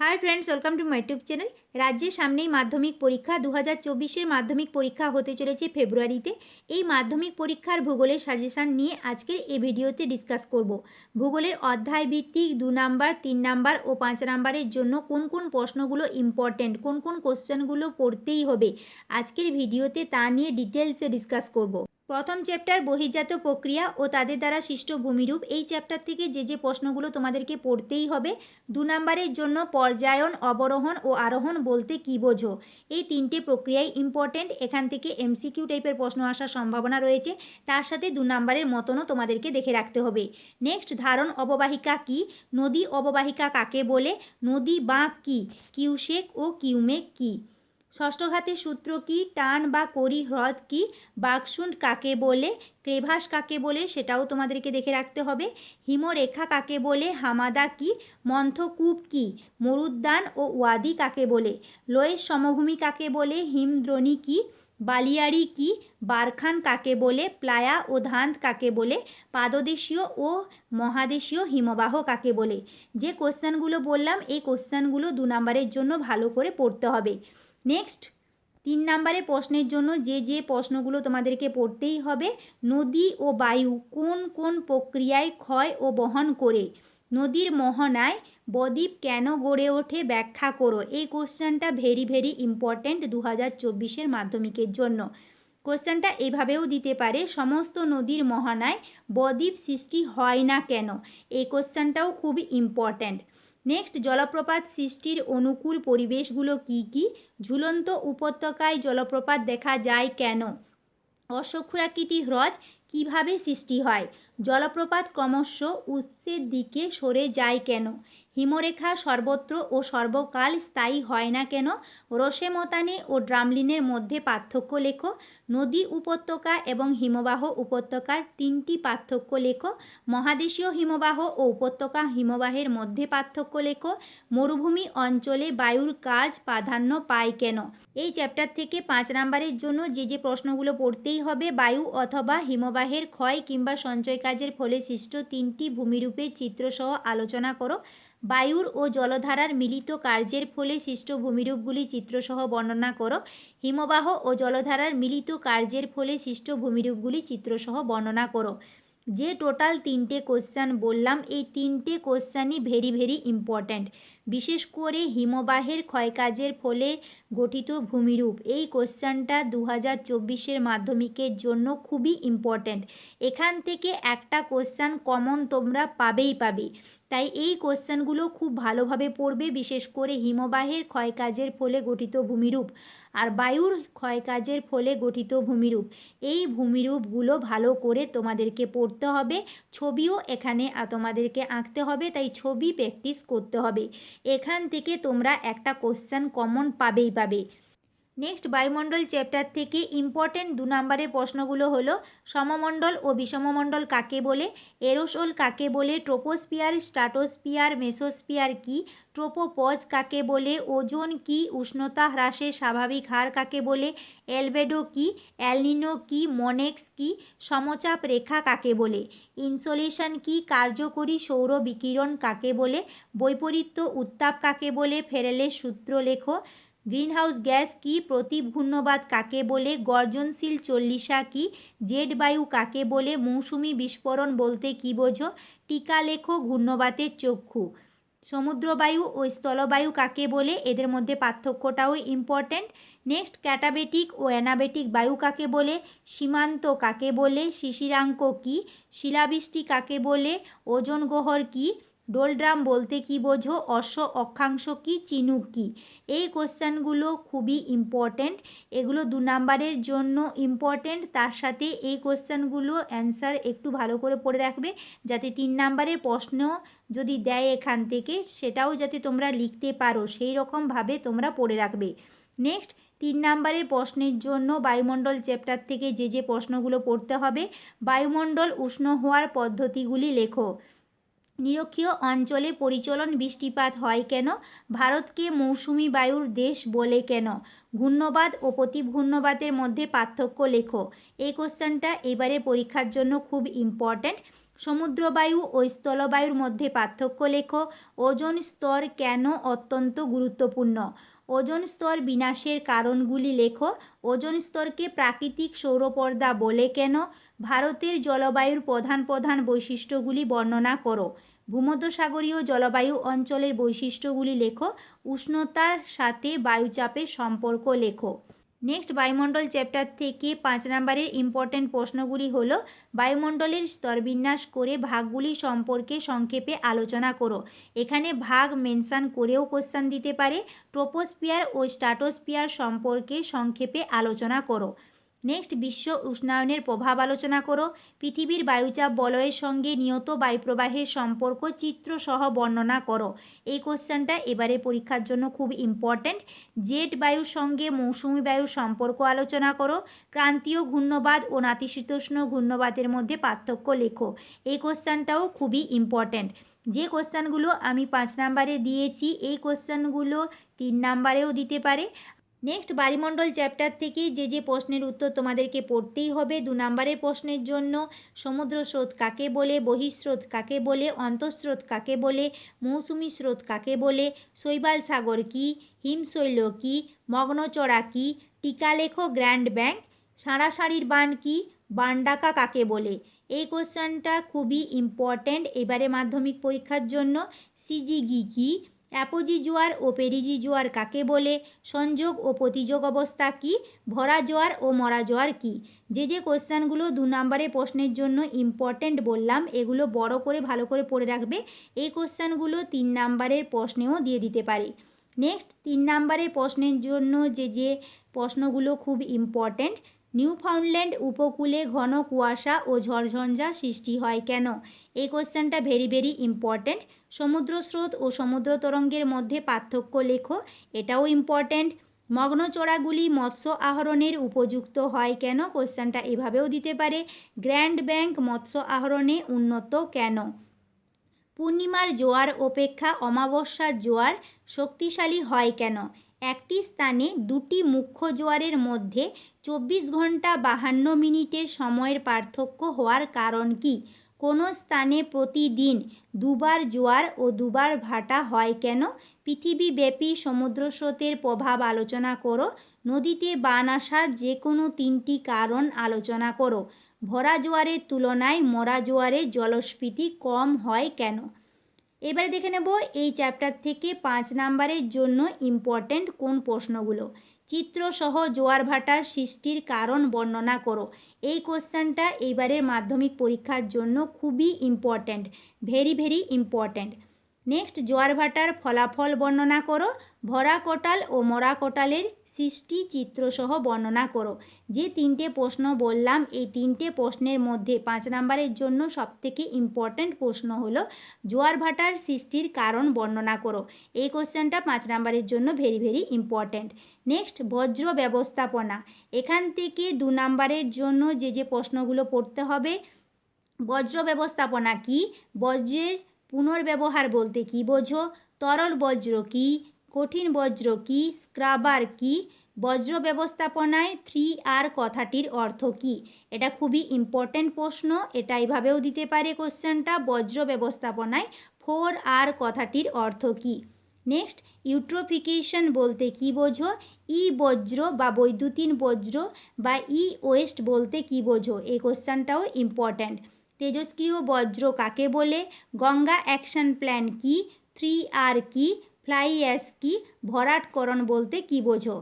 Hi friends welcome to my YouTube channel রাজ্যের সামনেই মাধ্যমিক পরীক্ষা। দু হাজার চব্বিশের মাধ্যমিক পরীক্ষা হতে চলেছে ফেব্রুয়ারিতে। এই মাধ্যমিক পরীক্ষার ভূগোলের সাজেশান নিয়ে আজকের এই ভিডিওতে ডিসকাস করব। ভূগোলের অধ্যায় ভিত্তিক দু নাম্বার, তিন নাম্বার ও পাঁচ নাম্বারের জন্য কোন কোন প্রশ্নগুলো ইম্পর্ট্যান্ট কোন কোন কোশ্চেনগুলো পড়তেই হবে। আজকের ভিডিওতে তা নিয়ে ডিটেলসে ডিসকাস করব। প্রথম চ্যাপ্টার বহির্জাত প্রক্রিয়া ও তাদের দ্বারা সৃষ্ট ভূমিরূপ। এই চ্যাপ্টার থেকে যে যে প্রশ্নগুলো তোমাদেরকে পড়তেই হবে, দু নম্বরের জন্য পর্যায়ন, অবরোহণ ও আরোহণ বলতে কী বোঝো? এই তিনটে প্রক্রিয়াই ইম্পর্ট্যান্ট এখান থেকে এমসিকিউ টাইপের প্রশ্ন আসার সম্ভাবনা রয়েছে। তার সাথে দু নম্বরের মতনও তোমাদেরকে দেখে রাখতে হবে। নেক্সট ধারণ অববাহিকা কি? নদী অববাহিকা কাকে বলে? নদী বাঁক কি? কিউশেক ও কিউমেক কি? ষষ্ঠ ঘাতের সূত্র কি? টান বা করি হ্রদ কি? বাকশুন্ড কাকে বলে? ক্রেভাস কাকে বলে? সেটাও তোমাদেরকে দেখে রাখতে হবে। হিমরেখা কাকে বলে? হামাদা কি? মন্থকূপ কি? মরুদ্যান ও ওয়াদি কাকে বলে? লোয়ের সমভূমি কাকে বলে? হিমদ্রোণী কি? বালিয়াড়ি কি? বারখান কাকে বলে? প্লায়া ও ধান্ত কাকে বলে? পাদদেশীয় ও মহাদেশীয় হিমবাহ কাকে বলে? যে কোশ্চেনগুলো বললাম, এই কোশ্চেনগুলো দু নম্বরের জন্য ভালো করে পড়তে হবে। নেক্সট তিন নম্বরে প্রশ্নের জন্য যে যে প্রশ্নগুলো তোমাদেরকে পড়তেই হবে, নদী ও বায়ু কোন কোন প্রক্রিয়ায় ক্ষয় ও বহন করে? নদীর মোহনায় বদ্বীপ কেন গড়ে ওঠে ব্যাখ্যা করো। এই কোশ্চেনটা ভেরি ভেরি ইম্পর্ট্যান্ট দু হাজার চব্বিশের মাধ্যমিকের জন্য। কোশ্চেনটা এভাবেও দিতে পারে, সমস্ত নদীর মোহনায় বদ্বীপ সৃষ্টি হয় না কেন? এই কোশ্চেনটাও খুবই ইম্পর্ট্যান্ট নেক্সট জলপ্রপাত সৃষ্টির অনুকূল পরিবেশগুলো কি কি? ঝুলন্ত উপত্যকায় জলপ্রপাত দেখা যায় কেন? অসক্ষুরাকৃতি হ্রদ কীভাবে সৃষ্টি হয়? জলপ্রপাত ক্রমশ উৎসের দিকে সরে যায় কেন? হিমরেখা সর্বত্র ও সর্বকাল স্থায়ী হয় না কেন? রসেমতানে ও ড্রামলিনের মধ্যে পার্থক্য লেখো। নদী উপত্যকা এবং হিমবাহ উপত্যকার তিনটি পার্থক্য লেখো। মহাদেশীয় হিমবাহ ও উপত্যকা হিমবাহের মধ্যে পার্থক্য লেখো। মরুভূমি অঞ্চলে বায়ুর কাজ প্রাধান্য পায় কেন? এই চ্যাপ্টার থেকে পাঁচ নাম্বারের জন্য যে যে প্রশ্নগুলো পড়তেই হবে, বায়ু অথবা হিমবাহের ক্ষয় কিংবা সঞ্চয় কাজের ফলে সৃষ্ট তিনটি ভূমিরূপের চিত্রসহ আলোচনা করো। বায়ুর ও জলধারার মিলিত কার্যের ফলে সৃষ্ট ভূমিরূপগুলি চিত্রসহ বর্ণনা করো। হিমবাহ ও জলধারার মিলিত কার্যের ফলে সৃষ্ট ভূমিরূপগুলি চিত্রসহ বর্ণনা করো। যে টোটাল তিনটে কোশ্চান বললাম, এই তিনটে কোশ্চানই ভেরি ভেরি ইম্পর্ট্যান্ট বিশেষ করে হিমবাহের ক্ষয়কাজের ফলে গঠিত ভূমিরূপ। এই কোশ্চানটা দু হাজার চব্বিশের মাধ্যমিকের জন্য খুবই ইম্পর্ট্যান্ট এখান থেকে একটা কোশ্চান কমন তোমরা পাবেই পাবে। তাই এই কোশ্চেনগুলো খুব ভালোভাবে পড়বে, বিশেষ করে হিমবাহের ক্ষয়কাজের ফলে গঠিত ভূমিরূপ আর বায়ুর ক্ষয়কাজের ফলে গঠিত ভূমিরূপ। এই ভূমিরূপগুলো ভালো করে তোমাদেরকে পড়তে হবে। ছবিও এখানে তোমাদেরকে আঁকতে হবে, তাই ছবি প্র্যাকটিস করতে হবে। এখান থেকে তোমরা একটা কোশ্চেন কমন পাবেই পাবে। নেক্সট বায়ুমণ্ডল চ্যাপ্টার থেকে ইম্পর্টেন্ট দু নম্বরের প্রশ্নগুলো হলো, সমমণ্ডল ও বিষমমণ্ডল কাকে বলে? এরোসোল কাকে বলে? ট্রোপোস্পিয়ার স্ট্রাটোস্পিয়ার মেসোস্পিয়ার কি? ট্রোপোপজ কাকে বলে? ওজন কি? উষ্ণতা হ্রাসের স্বাভাবিক হার কাকে বলে? এলবেডো কি? অ্যালনিনো কি? মনেক্স কি? সমচাপ রেখা কাকে বলে? ইনসোলেশন কি? কার্যকরী সৌর বিকিরণ কাকে বলে? বৈপরীত্য উত্তাপ কাকে বলে? ফেরেলের সূত্র লেখো। গ্রিনহাউস গ্যাস কি প্রতিঘূর্ণবাদ কাকে বলে? গর্জনশীল চল্লিশা কি? জেড বায়ু কাকে বলে? মৌসুমি বিস্ফোরণ বলতে কী বোঝো? টিকা লেখো ঘূর্ণবাতের চক্ষু। সমুদ্রবায়ু ও স্থলবায়ু কাকে বলে? এদের মধ্যে পার্থক্যটাও ইম্পর্ট্যান্ট নেক্সট ক্যাটাবেটিক ও অ্যানাবেটিক বায়ু কাকে বলে? সীমান্ত কাকে বলে? শিশিরাঙ্ক কি? শিলাবৃষ্টি কাকে বলে? ওজন গহর কি? ডোলড্রাম বলতে কি বোঝো? অশ্ব অক্ষাংশ কি চিনুক কি? এই কোশ্চেনগুলো খুবই ইম্পর্ট্যান্ট এগুলো দু নাম্বারের জন্য ইম্পর্ট্যান্ট তার সাথে এই কোশ্চেনগুলো অ্যান্সার একটু ভালো করে পড়ে রাখবে, যাতে তিন নাম্বারের প্রশ্ন যদি দেয় এখান থেকে, সেটাও যাতে তোমরা লিখতে পারো, সেই রকমভাবে তোমরা পড়ে রাখবে। নেক্সট তিন নাম্বারের প্রশ্নের জন্য বায়ুমণ্ডল চ্যাপ্টার থেকে যে যে প্রশ্নগুলো পড়তে হবে, বায়ুমণ্ডল উষ্ণ হওয়ার পদ্ধতিগুলি লেখো। নিরক্ষীয় অঞ্চলে পরিচলন বৃষ্টিপাত হয় কেন? ভারতকে মৌসুমি বায়ুর দেশ বলে কেন? ঘূর্ণবাদ ও প্রতিঘূর্ণবাদের মধ্যে পার্থক্য লেখো। এই কোশ্চেনটা এবারে পরীক্ষার জন্য খুব ইম্পর্ট্যান্ট সমুদ্রবায়ু ও স্থলবায়ুর মধ্যে পার্থক্য লেখো। ওজন স্তর কেন অত্যন্ত গুরুত্বপূর্ণ? ওজন স্তর বিনাশের কারণগুলি লেখো। ওজন স্তরকে প্রাকৃতিক সৌরপর্দা বলে কেন? ভারতের জলবায়ুর প্রধান প্রধান বৈশিষ্ট্যগুলি বর্ণনা করো। ভূমধ্যসাগরীয় জলবায়ু অঞ্চলের বৈশিষ্ট্যগুলি লেখো, উষ্ণতার সাথে বায়ুচাপের সম্পর্ক লেখো। নেক্সট বায়ুমণ্ডল চ্যাপ্টার থেকে পাঁচ নম্বরের ইম্পর্ট্যান্ট প্রশ্নগুলি হলো, বায়ুমণ্ডলের স্তরবিন্যাস করে ভাগগুলি সম্পর্কে সংক্ষেপে আলোচনা করো। এখানে ভাগ মেনশান করেও কোশ্চান দিতে পারে ট্রোপোস্পিয়ার ও স্ট্রাটোস্পিয়ার সম্পর্কে সংক্ষেপে আলোচনা করো। নেক্সট, বিশ্ব উষ্ণায়নের প্রভাব আলোচনা করো। পৃথিবীর বায়ুচাপ বলয়ের সঙ্গে নিয়ত বায়ুপ্রবাহের সম্পর্ক চিত্রসহ বর্ণনা করো। এই কোশ্চেনটা এবারে পরীক্ষার জন্য খুব ইম্পর্ট্যান্ট জেট বায়ুর সঙ্গে মৌসুমি বায়ুর সম্পর্ক আলোচনা করো। ক্রান্তীয় ঘূর্ণবাদ ও নাতিশীতোষ্ণ ঘূর্ণবাদের মধ্যে পার্থক্য লেখো। এই কোশ্চেনটাও খুবই ইম্পর্ট্যান্ট যে কোশ্চেনগুলো আমি পাঁচ নাম্বারে দিয়েছি, এই কোশ্চেনগুলো তিন নাম্বারেও দিতে পারে। নেক্সট বায়ুমণ্ডল চ্যাপ্টার থেকে যে যে প্রশ্নের উত্তর তোমাদেরকে পড়তেই হবে, দু নম্বরের প্রশ্নের জন্য সমুদ্র স্রোত কাকে বলে, বহিঃস্রোত কাকে বলে, অন্তঃস্রোত কাকে বলে, মৌসুমি স্রোত কাকে বলে, শৈবাল সাগর কী, হিমশৈল কী মগ্নচড়া কী, টিকালেখ গ্র্যান্ড ব্যাংক সাঁড়াসাঁড়ির বান কী, বানডাকা কাকে বলে? এই কোশ্চেনটা খুবই ইম্পর্ট্যান্ট এবারে মাধ্যমিক পরীক্ষার জন্য, সিজিগি কী অ্যাপোজি জোয়ার ও পেরিজি জোয়ার কাকে বলে? সংযোগ ও প্রতিযোগ অবস্থা কি? ভরা জোয়ার ও মরা জোয়ার কি? যে যে কোশ্চেনগুলো দু নম্বরে প্রশ্নের জন্য ইম্পর্ট্যান্ট বললাম, এগুলো বড় করে ভালো করে পড়ে রাখবে। এই কোশ্চেনগুলো তিন নাম্বারের প্রশ্নেও দিয়ে দিতে পারে। নেক্সট তিন নাম্বারের প্রশ্নের জন্য যে যে প্রশ্নগুলো খুব ইম্পর্ট্যান্ট নিউফাউন্ডল্যান্ড উপকূলে ঘন কুয়াশা ও ঝড়ঝঞ্ঝা সৃষ্টি হয় কেন? এই কোশ্চেনটা ভেরি ভেরি ইম্পর্ট্যান্ট। সমুদ্র স্রোত ও সমুদ্র তরঙ্গের মধ্যে পার্থক্য লেখো, এটাও ইম্পর্ট্যান্ট। মগ্নচড়াগুলি মৎস্য আহরণের উপযুক্ত হয় কেন? কোশ্চেনটা এভাবেও দিতে পারে, গ্র্যান্ড ব্যাংক মৎস্য আহরণে উন্নত কেন? পূর্ণিমার জোয়ার অপেক্ষা অমাবস্যার জোয়ার শক্তিশালী হয় কেন? একটি স্থানে দুটি মুখ্য জোয়ারের মধ্যে চব্বিশ ঘণ্টা বাহান্ন মিনিটের সময়ের পার্থক্য হওয়ার কারণ কি? কোনো স্থানে প্রতিদিন দুবার জোয়ার ও দুবার ভাটা হয় কেন? পৃথিবীব্যাপী সমুদ্র স্রোতের প্রভাব আলোচনা করো। নদীতে বান আসার যে কোনো তিনটি কারণ আলোচনা করো। ভরা জোয়ারের তুলনায় মরা জোয়ারে জলস্ফীতি কম হয় কেন? এবারে দেখে নেব এই চ্যাপ্টার থেকে পাঁচ নাম্বারের জন্য ইম্পর্ট্যান্ট কোন প্রশ্নগুলো। চিত্রসহ জোয়ার ভাটার সৃষ্টির কারণ বর্ণনা করো। এই কোশ্চেনটা এইবারের মাধ্যমিক পরীক্ষার জন্য খুবই important very very important next জোয়ার ভাটার ফলাফল বর্ণনা করো। ভরা কোটাল ও মরা কোটালের সৃষ্টি চিত্রসহ বর্ণনা করো। যে তিনটে প্রশ্ন বললাম, এই তিনটে প্রশ্নের মধ্যে পাঁচ নাম্বারের জন্য সবথেকে ইম্পর্ট্যান্ট প্রশ্ন হলো, জোয়ার ভাটার সৃষ্টির কারণ বর্ণনা করো। এই কোশ্চেনটা পাঁচ নাম্বারের জন্য ভেরি ভেরি ইম্পর্ট্যান্ট নেক্সট বজ্র ব্যবস্থাপনা। এখান থেকে দু নাম্বারের জন্য যে যে প্রশ্নগুলো পড়তে হবে, বজ্র ব্যবস্থাপনা কি? বজ্রের পুনর্ব্যবহার বলতে কি বোঝো? তরল বজ্র কি? কঠিন বজ্র কি? স্ক্রাবার কি? বজ্র ব্যবস্থাপনায় থ্রি আর কথাটির অর্থ কি? এটা খুবই ইম্পর্ট্যান্ট প্রশ্ন। এটা এইভাবেও দিতে পারে কোশ্চেনটা বজ্র ব্যবস্থাপনায় ফোর আর কথাটির অর্থ কি? নেক্সট ইউট্রোফিকেশন বলতে কি বোঝো? ই বজ্র বা বৈদ্যুতিন বজ্র বা ই ওয়েস্ট বলতে কি বোঝো? এই কোশ্চেনটাও ইম্পর্ট্যান্ট তেজস্ক্রিয় বজ্র কাকে বলে? গঙ্গা অ্যাকশন প্ল্যান কি? থ্রি আর কি? ফ্লাই অ্যাস কি? ভরাটকরণ বলতে কি বোঝো?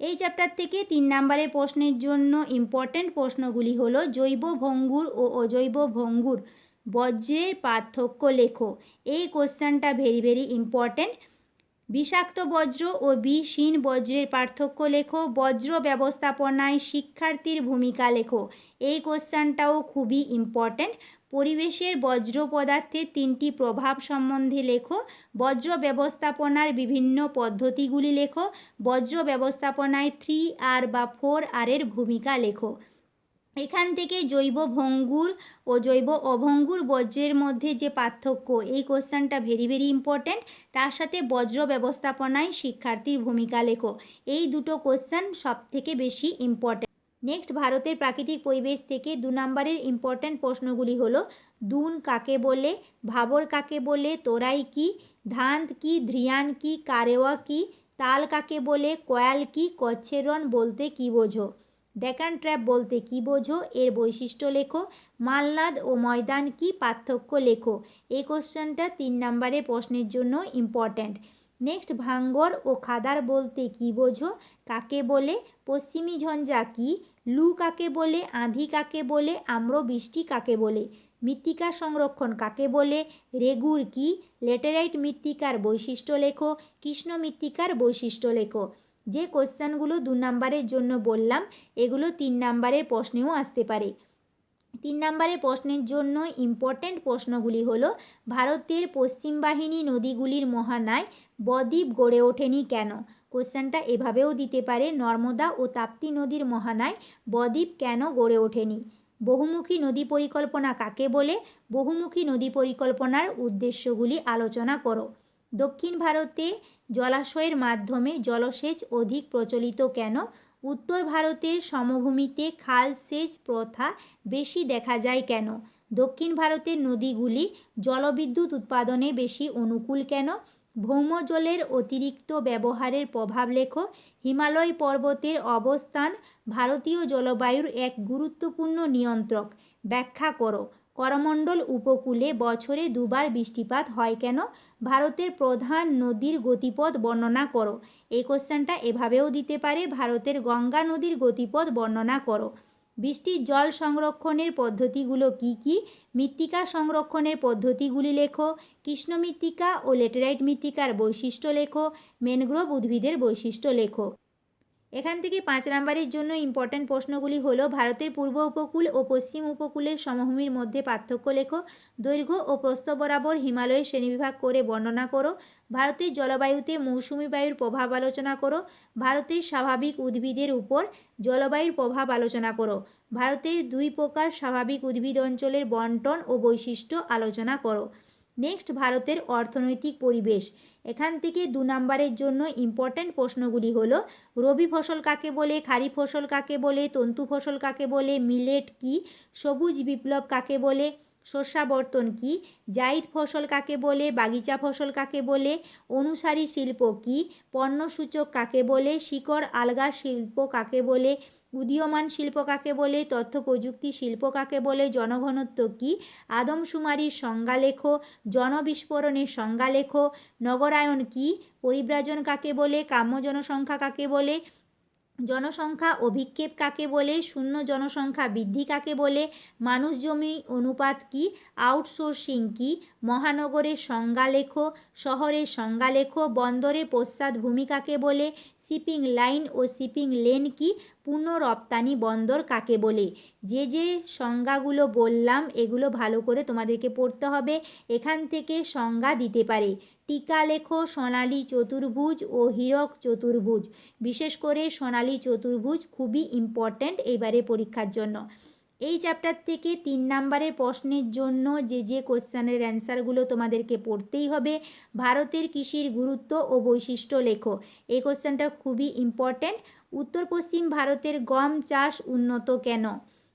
এই চ্যাপ্টার থেকে তিন নম্বরের প্রশ্নের জন্য ইম্পর্ট্যান্ট প্রশ্নগুলি হলো জৈব ভঙ্গুর ও অজৈব ভঙ্গুর। বজ্রের পার্থক্য লেখো। এই কোশ্চেনটা ভেরি ভেরি ইম্পর্ট্যান্ট বিষাক্ত বজ্র ও বিষহীন বজ্রের পার্থক্য লেখো। বজ্র ব্যবস্থাপনায় শিক্ষার্থীর ভূমিকা লেখো। এই কোশ্চেনটাও খুবই ইম্পর্ট্যান্ট পরিবেশের বজ্র পদার্থের তিনটি প্রভাব সম্বন্ধে লেখো। বজ্র ব্যবস্থাপনার বিভিন্ন পদ্ধতিগুলি লেখো। বজ্র ব্যবস্থাপনায় থ্রি আর বা ফোর আরের ভূমিকা লেখো। এখান থেকে জৈব ভঙ্গুর ও জৈব অভঙ্গুর বজ্রের মধ্যে যে পার্থক্য, এই কোশ্চেনটা ভেরি ভেরি ইম্পর্ট্যান্ট তার সাথে বজ্র ব্যবস্থাপনায় শিক্ষার্থীর ভূমিকা লেখো। এই দুটো কোশ্চেন সব থেকে বেশি ইম্পর্ট্যান্ট নেক্সট ভারতের প্রাকৃতিক পরিবেশ থেকে দু নম্বরের ইম্পর্ট্যান্ট প্রশ্নগুলি হলো, দুন কাকে বলে, ভাবর কাকে বলে, তোরাই কি ধান্ত কি ধ্রিয়ান কি, কারেওয়া কি, তাল কাকে বলে, কয়াল কি কচ্ছেরন বলতে কি বোঝো? ডেকান ট্র্যাপ বলতে কি বোঝো? এর বৈশিষ্ট্য লেখো। মালনাদ ও ময়দান কি পার্থক্য লেখো? এই কোশ্চেনটা তিন নম্বরে প্রশ্নের জন্য ইম্পর্ট্যান্ট নেক্সট ভাঙ্গর ও খাদার বলতে কি বোঝো? কাকে বলে? পশ্চিমী ঝঞ্ঝা কি? লু কাকে বলে? আঁধি কাকে বলে? আম্র বৃষ্টি কাকে বলে? মৃত্তিকা সংরক্ষণ কাকে বলে? রেগুর কি? লেটেরাইট মৃত্তিকার বৈশিষ্ট্য লেখো। কৃষ্ণ মৃত্তিকার বৈশিষ্ট্য লেখো। যে কোশ্চেনগুলো দু নম্বরের জন্য বললাম, এগুলো তিন নম্বরের প্রশ্নেও আসতে পারে। তিন নম্বরের প্রশ্নের জন্য ইম্পর্ট্যান্ট প্রশ্নগুলি হলো, ভারতের পশ্চিম বাহিনী নদীগুলির মহানায় বদ্বীপ গড়ে ওঠেনি কেন? কোশ্চেনটা এভাবেও দিতে পারে, নর্মদা ও তাপ্তি নদীর মহানায় বদ্বীপ কেন গড়ে ওঠেনি? বহুমুখী নদী পরিকল্পনা কাকে বলে? বহুমুখী নদী পরিকল্পনার উদ্দেশ্যগুলি আলোচনা করো। দক্ষিণ ভারতে জলাশয়ের মাধ্যমে জলসেচ অধিক প্রচলিত কেন? উত্তর ভারতের সমভূমিতে খাল সেচ প্রথা বেশি দেখা যায় কেন? দক্ষিণ ভারতের নদীগুলি জলবিদ্যুৎ উৎপাদনে বেশি অনুকূল কেন? ভৌমজলের অতিরিক্ত ব্যবহারের প্রভাব লেখ। হিমালয় পর্বতের অবস্থান ভারতীয় জলবায়ুর এক গুরুত্বপূর্ণ নিয়ন্ত্রক। ব্যাখ্যা করো। করমণ্ডল উপকূলে বছরে দুবার বৃষ্টিপাত হয় কেন? ভারতের প্রধান নদীর গতিপথ বর্ণনা করো। এই কোশ্চেনটা এভাবেও দিতে পারে, ভারতের গঙ্গা নদীর গতিপথ বর্ণনা করো। বৃষ্টির জল সংরক্ষণের পদ্ধতিগুলো কি কি? মৃত্তিকা সংরক্ষণের পদ্ধতিগুলি লেখো। কৃষ্ণ মৃত্তিকা ও লেটেরাইট মৃত্তিকার বৈশিষ্ট্য লেখো। ম্যানগ্রোভ উদ্ভিদের বৈশিষ্ট্য লেখো। এখান থেকে পাঁচ নাম্বারের জন্য ইম্পর্ট্যান্ট প্রশ্নগুলি হলো, ভারতের পূর্ব উপকূল ও পশ্চিম উপকূলের সমভূমির মধ্যে পার্থক্য লেখো, দৈর্ঘ্য ও প্রস্থ বরাবর হিমালয়ের শ্রেণীবিভাগ করে বর্ণনা করো, ভারতের জলবায়ুতে মৌসুমি বায়ুর প্রভাব আলোচনা করো, ভারতের স্বাভাবিক উদ্ভিদের উপর জলবায়ুর প্রভাব আলোচনা করো, ভারতের দুই প্রকার স্বাভাবিক উদ্ভিদ অঞ্চলের বন্টন ও বৈশিষ্ট্য আলোচনা করো। নেক্সট ভারতের অর্থনৈতিক পরিবেশ। এখান থেকে দু নম্বরের জন্য ইম্পর্ট্যান্ট প্রশ্নগুলি হলো, রবি ফসল কাকে বলে, খারিফ ফসল কাকে বলে, তন্তু ফসল কাকে বলে মিলেট কি, সবুজ বিপ্লব কাকে বলে শস্যাবর্তন কি জাইদ ফসল কাকে বলে, বাগিচা ফসল কাকে বলে, অনুসারী শিল্প কি, পণ্যসূচক কাকে বলে, শিকড়, আলগা শিল্প কাকে বলে উদীয়মান শিল্প কাকে বলে, তথ্য প্রযুক্তি শিল্প কাকে বলে, জনঘনত্ব কি, আদমশুমারির সংজ্ঞা লেখো জনবিস্ফোরণের সংজ্ঞা লেখো নগরায়ন কি, পরিব্রাজন কাকে বলে, কাম্য জনসংখ্যা কাকে বলে, জনসংখ্যা অভিক্ষেপ কাকে বলে, শূন্য জনসংখ্যা বৃদ্ধি কাকে বলে, মানুষ জমি অনুপাত কি, আউটসোর্সিং কি, মহানগরের সংজ্ঞা লেখো শহরের সংজ্ঞা লেখো বন্দরে পশ্চাৎভূমি কাকে বলে শিপিং লাইন ও শিপিং লেন কি পূর্ণ রপ্তানি বন্দর কাকে বলে? যে যে সংজ্ঞাগুলো বললাম, এগুলো ভালো করে তোমাদেরকে পড়তে হবে। এখান থেকে সংজ্ঞা দিতে পারে। টিকা লেখো, সোনালী চতুর্ভুজ ও হীরক চতুর্ভুজ। বিশেষ করে সোনালী চতুর্ভুজ খুবই ইম্পর্ট্যান্ট এবারে পরীক্ষার জন্য। এই চ্যাপ্টার থেকে তিন নাম্বারের প্রশ্নের জন্য যে যে কোশ্চেনের অ্যান্সারগুলো তোমাদেরকে পড়তেই হবে, ভারতের কৃষির গুরুত্ব ও বৈশিষ্ট্য লেখো। এই কোশ্চেনটা খুবই ইম্পর্ট্যান্ট উত্তর পশ্চিম ভারতের গম চাষ উন্নত কেন?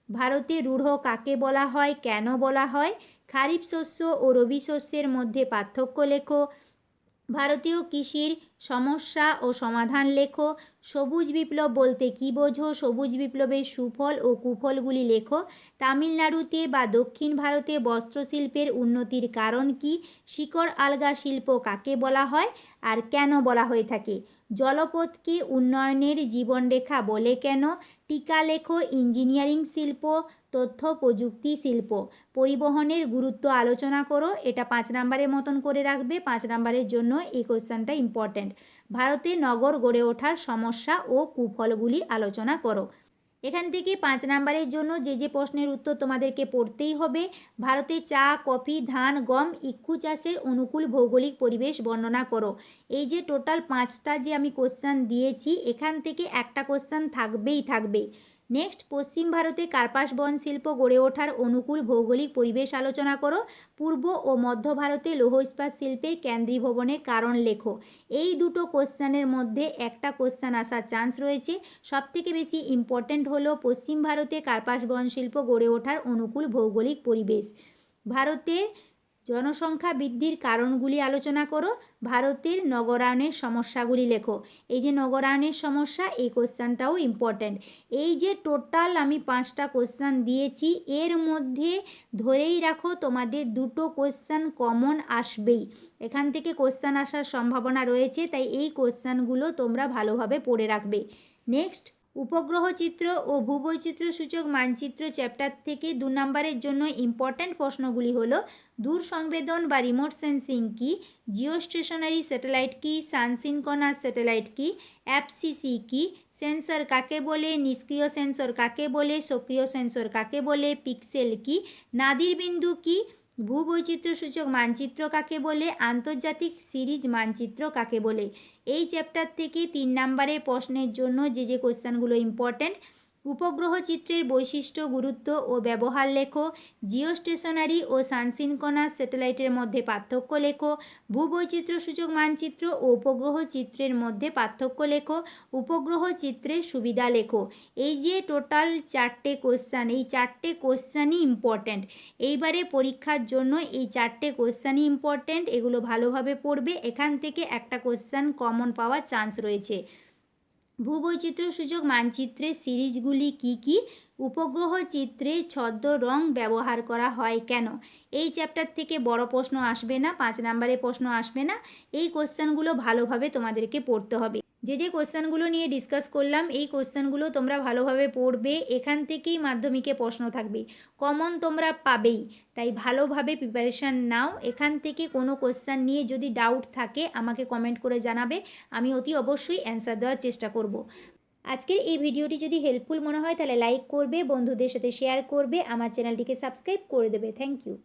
ভারতে রূঢ় কাকে বলা হয়, কেন বলা হয়? খারিফ শস্য ও রবি শস্যের মধ্যে পার্থক্য লেখো। ভারতীয় কৃষির সমস্যা ও সমাধান লেখো। সবুজ বিপ্লব বলতে কী বোঝো? সবুজ বিপ্লবের সুফল ও কুফলগুলি লেখো। তামিলনাড়ুতে বা দক্ষিণ ভারতে বস্ত্রশিল্পের উন্নতির কারণ কি? শিকড় আলগা শিল্প কাকে বলা হয়? আর কেন বলা হয়ে থাকে? জলপথকে উন্নয়নের জীবনরেখা বলে কেন? টিকা লেখো ইঞ্জিনিয়ারিং শিল্প তথ্য, প্রযুক্তি, শিল্প। পরিবহনের গুরুত্ব আলোচনা করো। এটা পাঁচ নাম্বারের মতন করে রাখবে। পাঁচ নাম্বারের জন্য এই কোশ্চেনটা ইম্পর্ট্যান্ট ভারতে নগর গড়ে ওঠার সমস্যা ও কুফলগুলি আলোচনা করো। এখান থেকে পাঁচ নাম্বারের জন্য যে যে প্রশ্নের উত্তর তোমাদেরকে পড়তেই হবে। ভারতে চা, কফি, ধান, গম, ইক্ষু চাষের অনুকূল ভৌগোলিক পরিবেশ বর্ণনা করো। এই যে টোটাল পাঁচটা যে আমি কোশ্চেন দিয়েছি, এখান থেকে একটা কোশ্চেন থাকবেই থাকবে। নেক্সট, পশ্চিম ভারতে কার্পাস বন শিল্প গড়ে ওঠার অনুকূল ভৌগোলিক পরিবেশ আলোচনা করো। পূর্ব ও মধ্য ভারতে লৌহ ইস্পাত শিল্পের কেন্দ্রীভবনের কারণ লেখো। এই দুটো কোশ্চানের মধ্যে একটা কোশ্চান আসার চান্স রয়েছে। সবথেকে বেশি ইম্পর্ট্যান্ট হলো পশ্চিম ভারতে কার্পাস বন শিল্প গড়ে ওঠার অনুকূল ভৌগোলিক পরিবেশ। ভারতে জনসংখ্যা বৃদ্ধির কারণগুলি আলোচনা করো। ভারতের নগরায়নের সমস্যাগুলি লেখো। এই যে নগরায়নের সমস্যা, এই কোশ্চানটাও ইম্পর্ট্যান্ট এই যে টোটাল আমি পাঁচটা কোশ্চান দিয়েছি, এর মধ্যে ধরেই রাখো তোমাদের দুটো কোশ্চান কমন আসবেই। এখান থেকে কোশ্চান আসার সম্ভাবনা রয়েছে, তাই এই কোশ্চানগুলো তোমরা ভালোভাবে পড়ে রাখবে। নেক্সট উপগ্রহ চিত্র ও ভূবৈচিত্র সূচক মানচিত্র চ্যাপ্টার থেকে দু নম্বরের জন্য ইম্পর্ট্যান্ট প্রশ্নগুলি হল, দূর সংবেদন বা রিমোট সেন্সিং কি জিও স্টেশনারি স্যাটেলাইট কি, সানসিনকোনাস স্যাটেলাইট কি অ্যাপসিসি কি সেন্সর কাকে বলে, নিষ্ক্রিয় সেন্সর কাকে বলে, সক্রিয় সেন্সর কাকে বলে পিক্সেল কি, নাদির বিন্দু কি ভূবৈচিত্র্য সূচক মানচিত্র কাকে বলে? আন্তর্জাতিক সিরিজ মানচিত্র কাকে বলে? এই চ্যাপ্টার থেকে তিন নাম্বারের প্রশ্নের জন্য যে যে কোশ্চেনগুলো ইম্পর্ট্যান্ট উপগ্রহ চিত্রের বৈশিষ্ট্য, গুরুত্ব ও ব্যবহার লেখো জিও স্টেশনারি ও সানসিনকোনাস স্যাটেলাইটের মধ্যে পার্থক্য লেখো, ভূবৈচিত্র্য সূচক মানচিত্র ও উপগ্রহ চিত্রের মধ্যে পার্থক্য লেখো উপগ্রহ চিত্রের সুবিধা লেখো। এই যে টোটাল চারটে কোশ্চান, এই চারটে কোশ্চানই ইম্পর্ট্যান্ট এইবারে পরীক্ষার জন্য এই চারটে কোশ্চানই ইম্পর্ট্যান্ট এগুলো ভালোভাবে পড়বে, এখান থেকে একটা কোশ্চান কমন পাওয়ার চান্স রয়েছে। ভূবৈচিত্র্য সূচক মানচিত্রের সিরিজগুলি কি কি? উপগ্রহ চিত্রে ছদ্ম রং ব্যবহার করা হয় কেন? এই চ্যাপ্টার থেকে বড় প্রশ্ন আসবে না, পাঁচ নাম্বারের প্রশ্ন আসবে না। এই কোশ্চেনগুলো ভালোভাবে তোমাদেরকে পড়তে হবে। যে যে কোশ্চেনগুলো নিয়ে ডিসকাস করলাম, এই কোশ্চেনগুলো তোমরা ভালোভাবে পড়বে। এখান থেকেই মাধ্যমিকে প্রশ্ন থাকবে। কমন তোমরা পাবেই, তাই ভালোভাবে প্রিপারেশান নাও। এখান থেকে কোনো কোশ্চেন নিয়ে যদি ডাউট থাকে, আমাকে কমেন্ট করে জানাবে। আমি অতি অবশ্যই অ্যান্সার দেওয়ার চেষ্টা করব। আজকের এই ভিডিওটি যদি হেল্পফুল মনে হয়, তাহলে লাইক করবে, বন্ধুদের সাথে শেয়ার করবে, আমার চ্যানেলটিকে সাবস্ক্রাইব করে দেবে। Thank you